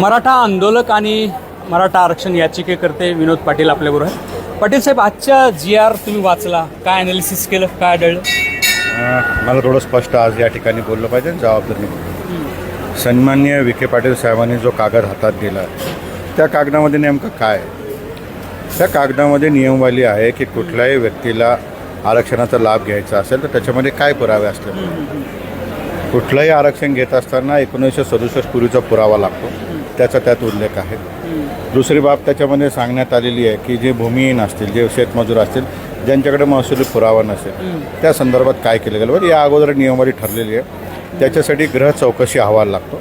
मराठा आंदोलक आणि मराठा आरक्षण याचिकेकर्ते विनोद पाटील आपल्याबरोबर पाटील साहेब आजच्या जी आर तुम्ही वाचला काय अनालिसिस केलं काय आढळलं? मला थोडं स्पष्ट आज या ठिकाणी बोललं पाहिजे जबाबदारी सन्मान्य विखे पाटील साहेबांनी जो कागद हातात दिला त्या कागदामध्ये नेमकं काय? त्या कागदामध्ये नियमवाली आहे की कुठल्याही व्यक्तीला आरक्षणाचा लाभ घ्यायचा असेल तर त्याच्यामध्ये काय पुरावे असले? कुठलंही आरक्षण घेत असताना एकोणीसशे सदुसष्ट पूर्वीचा पुरावा लागतो. त्याचा त्यात उल्लेख आहे. दुसरी बाब त्याच्यामध्ये सांगण्यात आलेली आहे की जे भूमिहीन असतील जे शेतमजूर असतील ज्यांच्याकडे महसुली पुरावा नसेल त्या संदर्भात काय केलं गेलं? बरं या अगोदर नियमवारी ठरलेली आहे. त्याच्यासाठी ग्रह चौकशी अहवाल लागतो.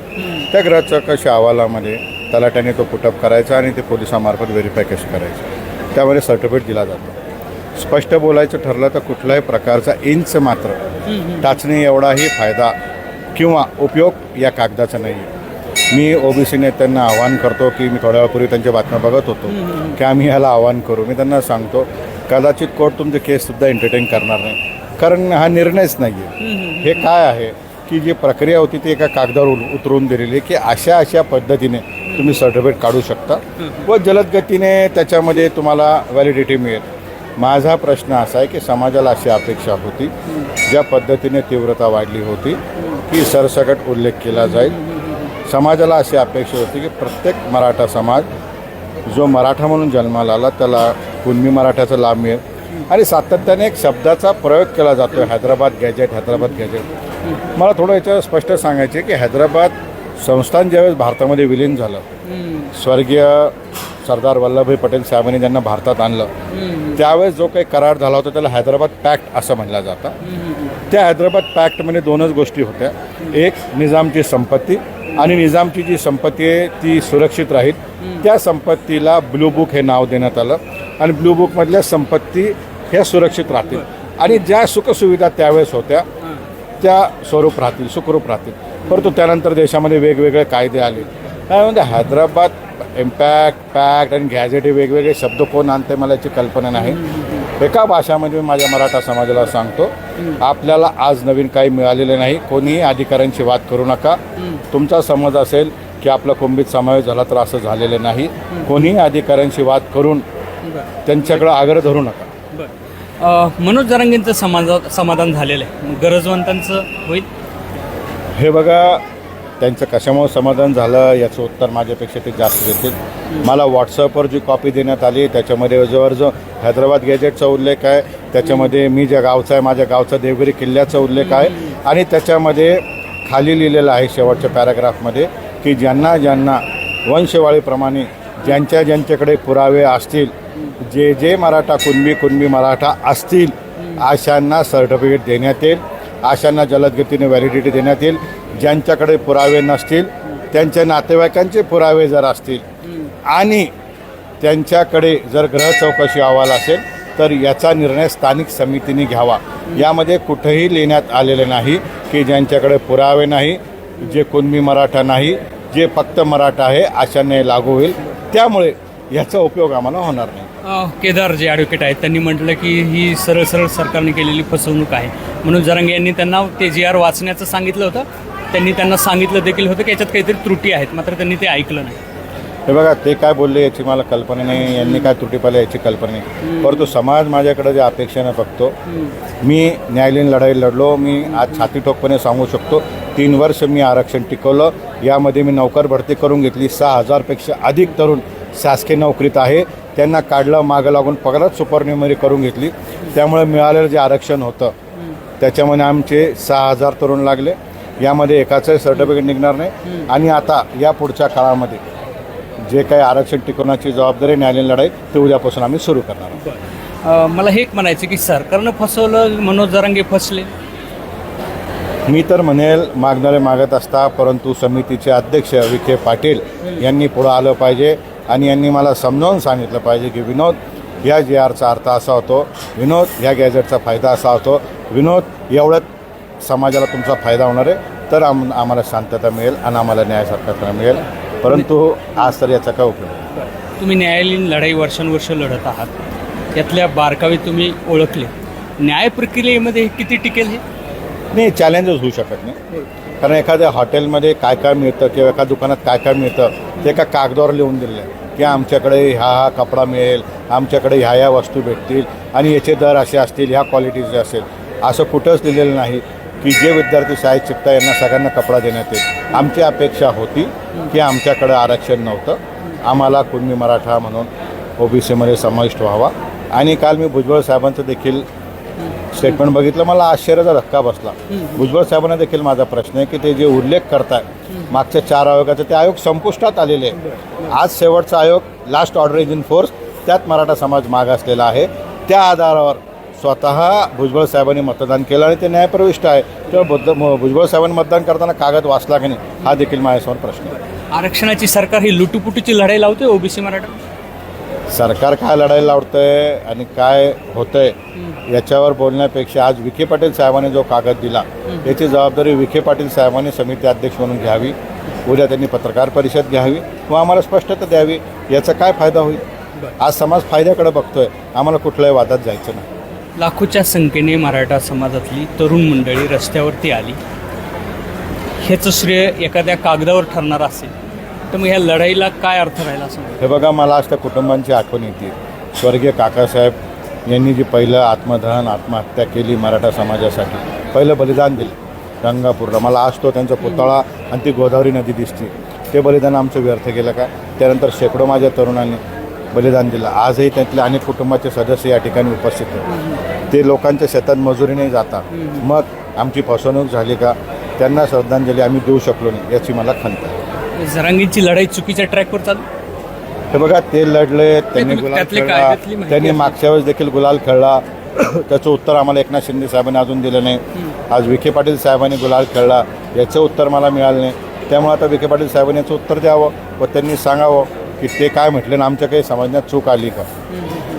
त्या ग्रह चौकशी अहवालामध्ये तलाट्याने तो पुटअप करायचा आणि ते पोलिसामार्फत व्हेरीफाय करायचं. त्यामध्ये सर्टिफिकेट दिला जातो. स्पष्ट बोलायचं ठरलं तर कुठल्याही प्रकारचा इंच मात्र टाचणी एवढाही फायदा किंवा उपयोग या कागदाचा नाही आहे मी ओबीसी नेत्यांना आवाहन करतो की मी थोड्या वेळापूर्वी त्यांच्या बातम्या बघत होतो. की आम्ही ह्याला आवाहन करू. मी त्यांना सांगतो कदाचित कोर्ट तुमचे केससुद्धा एंटरटेन करणार नाही. कारण हा निर्णयच नाही आहे हे काय आहे? की जी प्रक्रिया होती ती एका कागदावर उतरवून दिलेली आहे की अशा अशा पद्धतीने तुम्ही सर्टिफिकेट काढू शकता. व जलद गतीने त्याच्यामध्ये तुम्हाला व्हॅलिडिटी मिळेल. माझा प्रश्न असा आहे की समाजाला अशी अपेक्षा होती ज्या पद्धतीने तीव्रता वाढली होती की सरसकट उल्लेख केला जाईल. समाजाला अशी अपेक्षा होती की प्रत्येक मराठा समाज जो मराठा म्हणून जन्माला आला त्याला कुणबी मराठ्याचा लाभ मिळेल. आणि सातत्याने एक शब्दाचा प्रयोग केला जातो हैदराबाद गॅजेट हैदराबाद गॅजेट मला थोडं याच्यावर स्पष्ट सांगायचे की हैदराबाद संस्थान ज्यावेळेस भारतामध्ये विलीन झालं स्वर्गीय सरदार वल्लभभाई पटेल साहेबांनी ज्यांना भारतात आणलं त्यावेळेस जो काही करार झाला होता त्याला हैदराबाद पॅक्ट असं म्हणलं जातं. त्या हैदराबाद पॅक्टमध्ये दोनच गोष्टी होत्या. एक निजामची संपत्ती आणि निजामची जी संपत्ती आहे ती सुरक्षित राहील. त्या संपत्तीला ब्लू बुक हे नाव देण्यात आलं. आणि ब्लू बुकमधल्या संपत्ती ह्या सुरक्षित राहतील. आणि ज्या सुखसुविधा त्यावेळेस होत्या त्या स्वरूप राहतील सुखरूप राहतील. परंतु त्यानंतर देशामध्ये वेगवेगळे कायदे आले. त्यामध्ये हैदराबाद इम्पॅक्ट पॅक्ट आणि गॅझेट हे वेगवेगळे शब्द कोण आणते मला याची कल्पना नाही. एका भाषामध्ये मी माझ्या मराठा समाजाला सांगतो आपल्याला आज नवीन काही मिळालेले नाही. कोणीही अधिकाऱ्यांशी वाद करू नका. तुमचा समज असेल की आपला कुंभीत समावेश झाला तर असं झालेलं नाही. कोणीही अधिकाऱ्यांशी वाद करून त्यांच्याकडं आग्रह धरू नका. मनोज जरांगेंचं समाजा समाधान झालेलं आहे. गरजवंतांचं होईल? हे बघा त्यांचं कशामुळे समाधान झालं याचं उत्तर माझ्यापेक्षा ते जास्त देतील. मला व्हॉट्सअपवर जी कॉपी देण्यात आली त्याच्यामध्ये जवळ जो हैदराबाद गॅजेटचा उल्लेख आहे. त्याच्यामध्ये मी ज्या गावचा आहे माझ्या गावचा देवगिरी किल्ल्याचा उल्लेख आहे. आणि त्याच्यामध्ये खाली लिहिलेलं आहे शेवटच्या पॅराग्राफमध्ये की ज्यांना ज्यांना वंशवाळीप्रमाणे ज्यांच्या ज्यांच्याकडे पुरावे असतील जे जे मराठा कुणबी कुणबी मराठा असतील अशांना सर्टिफिकेट देण्यात येईल. अशांना जलदगतीने व्हॅलिडिटी देण्यात येईल. ज्यांच्याकडे पुरावे नसतील त्यांच्या नातेवाईकांचे पुरावे जर असतील आणि त्यांच्याकडे जर ग्रह चौकशी अहवाल असेल तर याचा निर्णय स्थानिक समितीने घ्यावा. यामध्ये कुठेही लिहिण्यात आलेले नाही की ज्यांच्याकडे पुरावे नाही जे कुणबी मराठा नाही जे फक्त मराठा आहे अशाने लागू होईल. त्यामुळे याचा उपयोग आम्हाला होणार नाही. केदार जे ॲडव्होकेट आहेत त्यांनी म्हटलं की ही सरळ सरळ सरकारने केलेली फसवणूक आहे. म्हणून जरांगे यांनी त्यांना ते जी आर वाचण्याचं सांगितलं होतं. त्यांनी त्यांना सांगितलं देखील होतं की याच्यात काहीतरी त्रुटी आहेत मात्र त्यांनी ते ऐकलं नाही. हे बघा ते काय बोलले याची मला कल्पना नाही यांनी काय त्रुटी पाहिल्या याची कल्पना नाही. परंतु समाज माझ्याकडे जे अपेक्षेनं बघतो मी न्यायालयीन लढाई लढलो मी आज छाती ठोकपणे सांगू शकतो तीन वर्ष मी आरक्षण टिकवलं यामध्ये मी नौकर भरती करून घेतली सहा हजारपेक्षा अधिक तरुण शासकीय नोकरीत आहे त्यांना काढलं मागं लागून पगारात सुपरन्युमरी करून घेतली. त्यामुळे मिळालेलं जे आरक्षण होतं त्याच्यामध्ये आमचे सहा हजार तरुण लागले. यामध्ये एकाचंही सर्टिफिकेट निघणार नाही. आणि आता या पुढच्या काळामध्ये जे काही आरक्षण टिकवण्याची जबाबदारी न्यायालयीन लढाई ते उद्यापासून आम्ही सुरू करणार आहोत. मला हे एक म्हणायचं की सरकारनं फसवलं मनोज जरांगे फसले? मी तर म्हणेल मागणारे मागत असता परंतु समितीचे अध्यक्ष विखे पाटील यांनी पुढं आलं पाहिजे. आणि यांनी मला समजावून सांगितलं पाहिजे की विनोद या जी आरचा अर्थ असा होतो विनोद या गॅजेटचा फायदा असा होतो. विनोद एवढ्यात समाजाला तुमचा फायदा होणार आहे तर आम आम्हाला शांतता मिळेल आणि आम्हाला न्याय सरकारला मिळेल. परंतु आज तर याचा काय उपयोग. तुम्ही न्यायालयीन लढाई वर्षानुवर्ष लढत आहात. यातल्या बारकावे तुम्ही ओळखले. न्याय प्रक्रियेमध्ये हे किती टिकेल हे? नाही चॅलेंजच होऊ शकत नाही. कारण एखाद्या हॉटेलमध्ये काय काय मिळतं किंवा एका दुकानात काय काय मिळतं ते एका कागदावर लिहून दिलेलं आहे की आमच्याकडे हा हा कपडा मिळेल आमच्याकडे ह्या ह्या वस्तू भेटतील आणि याचे दर असे असतील ह्या क्वालिटीचे असेल. असं कुठंच लिहिलेलं नाही. की जे विद्यार्थी शाळेत शिकता यांना सगळ्यांना कपडा देण्यात येईल. आमची अपेक्षा होती की आमच्याकडे आरक्षण नव्हतं. आम्हाला कुणबी मराठा म्हणून ओबीसीमध्ये समाविष्ट व्हावा. आणि काल मी भुजबळ साहेबांचं देखील स्टेटमेंट बघितलं. मला आश्चर्याचा धक्का बसला. भुजबळ साहेबांना देखील माझा प्रश्न आहे की ते जे उल्लेख करताय मागच्या चार आयोगाचे ते आयोग संपुष्टात आलेले आहे आज शेवटचा आयोग last order is in force त्यात मराठा समाज माग असलेला आहे. त्या आधारावर स्वतः भुजबळ साहेबांनी मतदान केलं आणि ते न्यायप्रविष्ट आहे. तेव्हा बुद्ध भुजबळ साहेबांनी मतदान करताना कागद वाचला की नाही? हा देखील माझ्यासमोर प्रश्न आहे. आरक्षणाची सरकार ही लुटूपुटूची लढाई लावते ओबीसी मराठा? सरकार काय लढायला लावतंय आणि काय होतंय याच्यावर बोलण्यापेक्षा आज विखे पाटील साहेबांनी जो कागद दिला याची जबाबदारी विखे पाटील साहेबांनी समिती अध्यक्ष म्हणून घ्यावी. उद्या त्यांनी पत्रकार परिषद घ्यावी व आम्हाला स्पष्टता द्यावी. याचा काय फायदा होईल? आज समाज फायद्याकडे बघतोय. आम्हाला कुठल्याही वादात जायचं नाही. लाखोच्या संख्येने मराठा समाजातली तरुण मंडळी रस्त्यावरती आली. ह्याचं श्रेय एखाद्या कागदावर ठरणार असेल तर मग ह्या लढाईला काय अर्थ राहिला असं हे बघा मला आज त्या कुटुंबांची आठवण येते. स्वर्गीय काकासाहेब यांनी जी पहिलं आत्मदहन आत्महत्या केली मराठा समाजासाठी पहिलं बलिदान दिलं गंगापूरला. मला आज तो त्यांचा पुतळा आणि ती गोदावरी नदी दिसते. ते बलिदान आमचं व्यर्थ गेलं का? त्यानंतर शेकडो माझ्या तरुणांनी बलिदान दिलं. आजही त्यातले अनेक कुटुंबाचे सदस्य या ठिकाणी उपस्थित आहेत. ते लोकांच्या शेतात मजुरीने जातात. मग आमची फसवणूक झाली का? त्यांना श्रद्धांजली आम्ही देऊ शकलो नाही याची मला खंत आहे. जरांगींची लढाई चुकीच्या ट्रॅकवर चालू? हे बघा ते लढले त्यांनी गुलाल खेळला त्यांनी. मागच्या वेळेस देखील गुलाल खेळला. त्याचं उत्तर आम्हाला एकनाथ शिंदे साहेबांनी अजून दिलं नाही. आज विखे पाटील साहेबांनी गुलाल खेळला. याचं उत्तर मला मिळालं नाही. त्यामुळे आता विखे पाटील साहेबांनी याचं उत्तर द्यावं व त्यांनी सांगावं. की ते काय म्हटले ना आमच्या काही समजण्यात चूक आली का?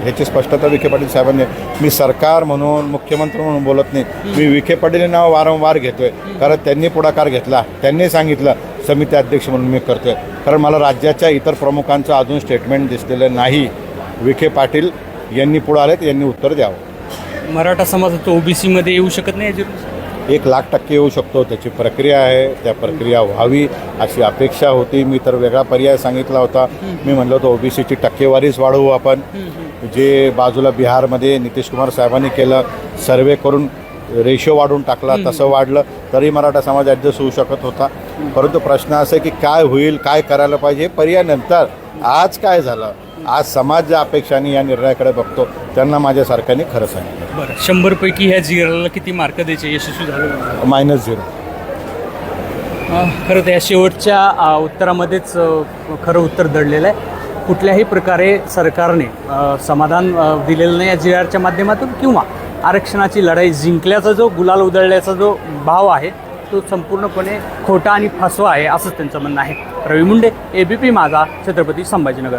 ह्याची स्पष्टता विखे पाटील साहेबांनी. मी सरकार म्हणून मुख्यमंत्री म्हणून बोलत नाही. मी विखे पाटील नाव वारंवार घेतोय. कारण त्यांनी पुढाकार घेतला त्यांनी सांगितलं समिती अध्यक्ष म्हणून मी करतोय. कारण मला राज्याच्या इतर प्रमुखांचं अजून स्टेटमेंट दिसलेलं नाही. विखे पाटील यांनी पुढे आलेत यांनी उत्तर द्यावं. मराठा समाज तो ओबीसी येऊ शकत नाही एक लाख टक्के येऊ शकतो. त्याची प्रक्रिया आहे. त्या प्रक्रिया व्हावी अशी अपेक्षा होती. मी तर वेगळा पर्याय सांगितला होता. मी म्हणलं होतं ओबीसीची टक्केवारीच वाढवू आपण. जे बाजूला बिहारमध्ये नितीश कुमार साहेबांनी केलं सर्वे करून रेशो वाढून टाकला तसं वाढलं तरी मराठा समाज ॲडजस्ट होऊ शकत होता. परंतु प्रश्न असा आहे की काय होईल काय करायला पाहिजे? हे पर्याय नंतर. आज काय झालं? आज समाज ज्या अपेक्षाने या निर्णयाकडे बघतो त्यांना माझ्या सरकारने खरं सांगितलं. बरं शंभर पैकी ह्या जिराला किती मार्क द्यायचे? यशस्वी झालं मायनस झिरो खरं तर या शेवटच्या अं, उत्तरामध्येच अं, खरं उत्तर दडलेलं आहे. कुठल्याही प्रकारे सरकारने अं, समाधान अं, दिलेलं नाही या जी आरच्या माध्यमातून किंवा आरक्षणाची लढाई जिंकल्याचा जो गुलाल उधळल्याचा जो भाव आहे तो संपूर्णपणे खोटा आणि फसवा आहे असंच त्यांचं म्हणणं आहे. रवी मुंडे एबीपी माझा छत्रपती संभाजीनगर.